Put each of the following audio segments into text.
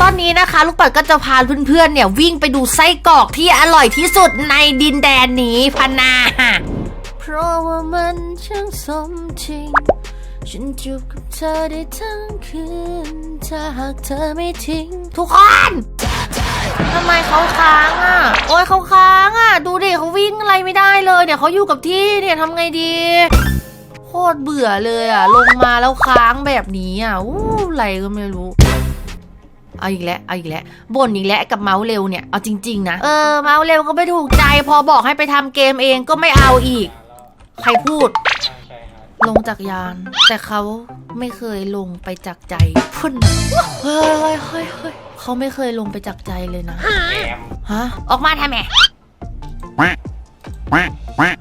ตอนนี้นะคะลูกปัดก็จะพาเพื่อนๆเนี่ยวิ่งไปดูไส้กรอกที่อร่อยที่สุดในดินแดนนี้พนา เพราะว่ามันช่างสมจริง ฉันจูบกับเธอได้ทั้งคืนถ้าหากเธอไม่ทิ้ง ทุกคนทำไมเขาค้างอะ โอ้ยเขาค้างอะ ดูดิเขาวิ่งอะไรไม่ได้เลยเนี่ยเขาอยู่กับที่เนี่ยทำไงดีโคตรเบื่อเลยอะ ลงมาแล้วค้างแบบนี้อะอู้อะไรก็ไม่รู้เอาอีกแล้วเอาอีกแล้วบ่นอีกแล้วกับเมาส์เร็วเนี่ย เอาจริง ๆ นะ เออ เมาส์เร็วก็ไม่ถูกใจ พอบอกให้ไปทำเกมเองก็ไม่เอาอีก ใครพูด ลงจากยาน แต่เขาไม่เคยลงไปจากใจพุ่นนะเฮ้ยเฮ้ยเฮ้ยเขาไม่เคยลงไปจากใจเลยนะแอมฮะ ออกมาทำไม quack, quack, quack.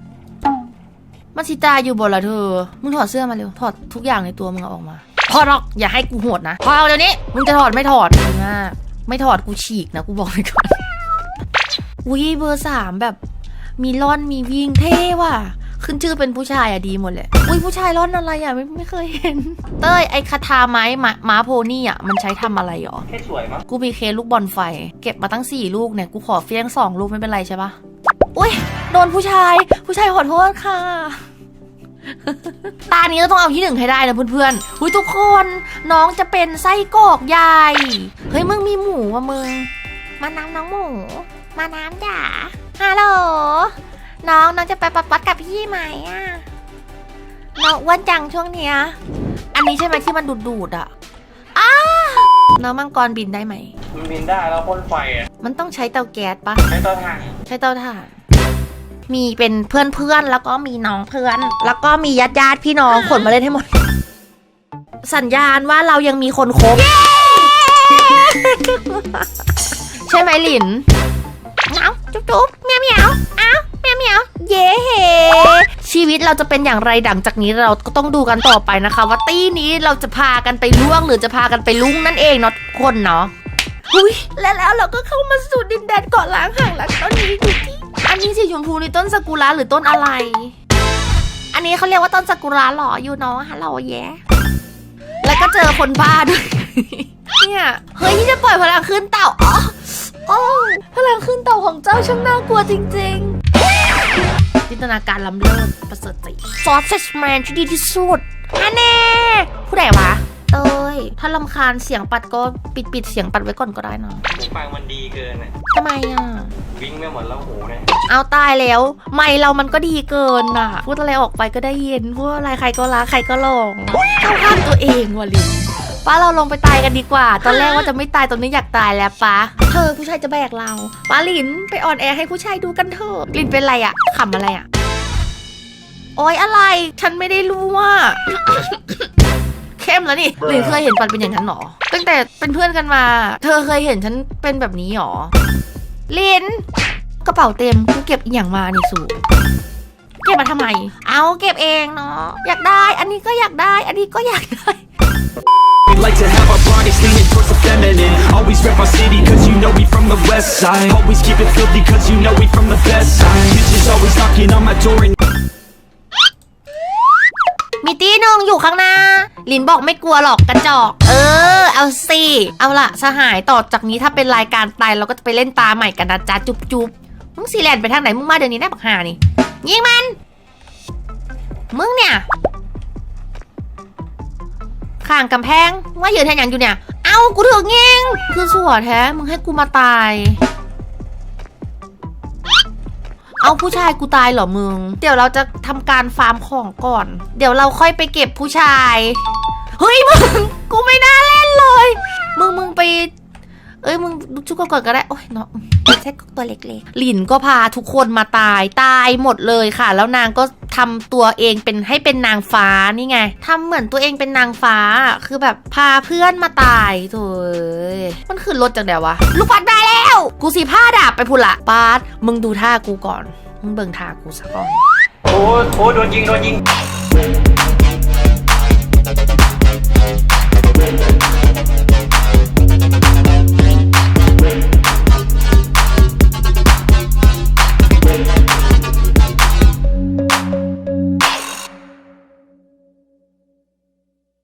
มันสิตายอยู่บนละเธอ มึงถอดเสื้อมาเร็ว ถอดทุกอย่างในตัวมึงเอาออกมา พอหรอก อย่าให้กูโหดนะ พอเอาเดี๋ยวนี้ มึงจะถอดไม่ถอดมึงอะไม่ถอดกูฉีกนะ กูบอกไปก่อน อุ้ยเบอร์สามแบบ มีร่อนมีวิ่งเท่ว่ะ ขึ้นชื่อเป็นผู้ชายอะดีหมดเลยอุ้ยผู้ชายร่อนอะไรอะไม่ไม่เคยเห็น เต้ยไอคาทาไม้ม้าม้าโพนี่อะมันใช้ทำอะไรหรอ แค่สวยมั้งกูมีเคสลูกบอลไฟ เก็บมาตั้งสี่ลูกเนี่ย กูขอเฟี้ยงสองลูกไม่เป็นไรใช่ปะอุ้ยโดนผู้ชาย ผู้ชายขอโทษค่ะ ตานี้เราต้องเอาที่หนึ่งให้ได้นะเพื่อนๆอุ้ยทุกคนน้องจะเป็นไส้กรอกใหญ่เฮ้ยมึงมีหมูว่ะมึง มาน้ำน้องหมู มาน้ำจ๋าฮัลโหล น้องน้องจะไปปัดปัดกับพี่ไหมอะน้องอ้วนจังช่วงเนี้ย อันนี้ใช่ไหมที่มันดูดดูดๆอะอ้าน้องมังกรบินได้ไหม มันบินได้แล้วพ่นไฟอะมันต้องใช้เตาแก๊สปะ ใช้เตาถ่านใช้เตาถ่าน มีเป็นเพื่อนเพื่อนๆแล้วก็มีน้องเพื่อน แล้วก็มีญาติญาติๆพี่น้องขนมาเล่นให้หมด สัญญาณว่าเรายังมีคนครบใช่ไหมหลินเอ้าจุ๊บจุ๊บเมียวเมียวเอ้าเมียวเมียวเย้เฮชีวิตเราจะเป็นอย่างไรดังจากนี้เราก็ต้องดูกันต่อไปนะคะ ว่าตี้นี้เราจะพากันไปล่วงหรือจะพากันไปลุ่งนั่นเองเนาะทุกคนเนาะอุ้ยและแล้วเราก็เข้ามาสู่ดินแดนเกาะล้างห่างหลังต้นนี้อยู่ที่อันนี้สีชมพูนี่ต้นซากุระหรือต้นอะไร อันนี้เขาเรียกว่าต้นซากุระเหรออยู่เนาะฮัลโหลแย่แล้วก็เจอคนบ้าด้วยเนี่ยเฮ้ยนี่จะปล่อยพลังขึ้นเต่าอ๋อโอ้พลังขึ้นเต่าของเจ้าช่างน่ากลัวจริงๆ จินตนาการล้ำเลิศประเสริฐสีซอสเซจแมนที่ดีที่สุดอันแน่ผู้ใดวะเอ้ยถ้าลำคาญเสียงปัดก็ปิดปิดเสียงปัดไว้ก่อนก็ได้นะหูฟังมันดีเกินอะทำไมอะ วิ่งไม่หมดแล้วหูเนี่ยเอาตายแล้ว ไม่เรามันก็ดีเกินน่ะ พูดอะไรออกไปก็ได้ยินพูดอะไรใครก็รักใครก็ลงเข้าข้างตัวเองว่ะลิน ป้าเราลงไปตายกันดีกว่า ตอนแรกว่าจะไม่ตายตอนนี้อยากตายแล้วป้าเธอผู้ชายจะแบกเราป้าลินไปออนแอร์ให้ผู้ชายดูกันเถอะลินเป็นไรอะขำอะไรอะโอ๊ยอะไร ฉันไม่ได้รู้ว่า เข้มแล้วนี่ลินเคยเห็นปันเป็นอย่างนั้นหรอ ตั้งแต่เป็นเพื่อนกันมา เธอเคยเห็นฉันเป็นแบบนี้หรอลินกระเป๋าเต็มกูเก็บอีหยังมานี่สูเก็บมาทำไม เอาเก็บเองเนาะอยากได้ อันนี้ก็อยากได้ อันนี้ก็อยากได้ We like to have our bodies leaning towards the feminine Always rep our city cause you know we from the west side Always keep it filthy cause you know we from the best side Bitches always knocking on my door and มีตีหนึ่งอยู่ข้างหน้า ลินบอกไม่กลัวหรอกกระจอก เออ เอาสิ เอาละสหายต่อจากนี้ถ้าเป็นรายการตายเราก็จะไปเล่นตาใหม่กันนะจ๊ะ จุ๊บจุ๊บมึงซีแลนไปทางไหน มึงมาเดี๋ยวนี้ได้บักหานี่ ยิงมัน มึงเนี่ย ข้างกำแพงว่ายืนแทนอย่างอยู่เนี่ย เอากูถึงยิงคือสัวแท้มึงให้กูมาตาย เอาผู้ชายกูตายเหรอมึง เดี๋ยวเราจะทำการฟาร์มของก่อน เดี๋ยวเราค่อยไปเก็บผู้ชาย เฮ้ยมึงกูไม่น่าเล่นเลย มึงมึงไป เอ้ยมึงชุกก่อนก็ได้ โอ้ยเนาะแค่ตัวเล็กๆ หลินก็พาทุกคนมาตายตายหมดเลยค่ะ แล้วนางก็ ทำตัวเองเป็นให้เป็นนางฟ้านี่ไงทำเหมือนตัวเองเป็นนางฟ้าคือแบบพาเพื่อนมาตายโถยมันคือรถจากไหนวะ ลูกปัดได้แล้ว กูสีผ้าดาบไปพุ่นละปาดมึงดูท่ากูก่อน มึงเบิ่งท่ากูซะก่อนโอ้โหโดนยิงโดนยิง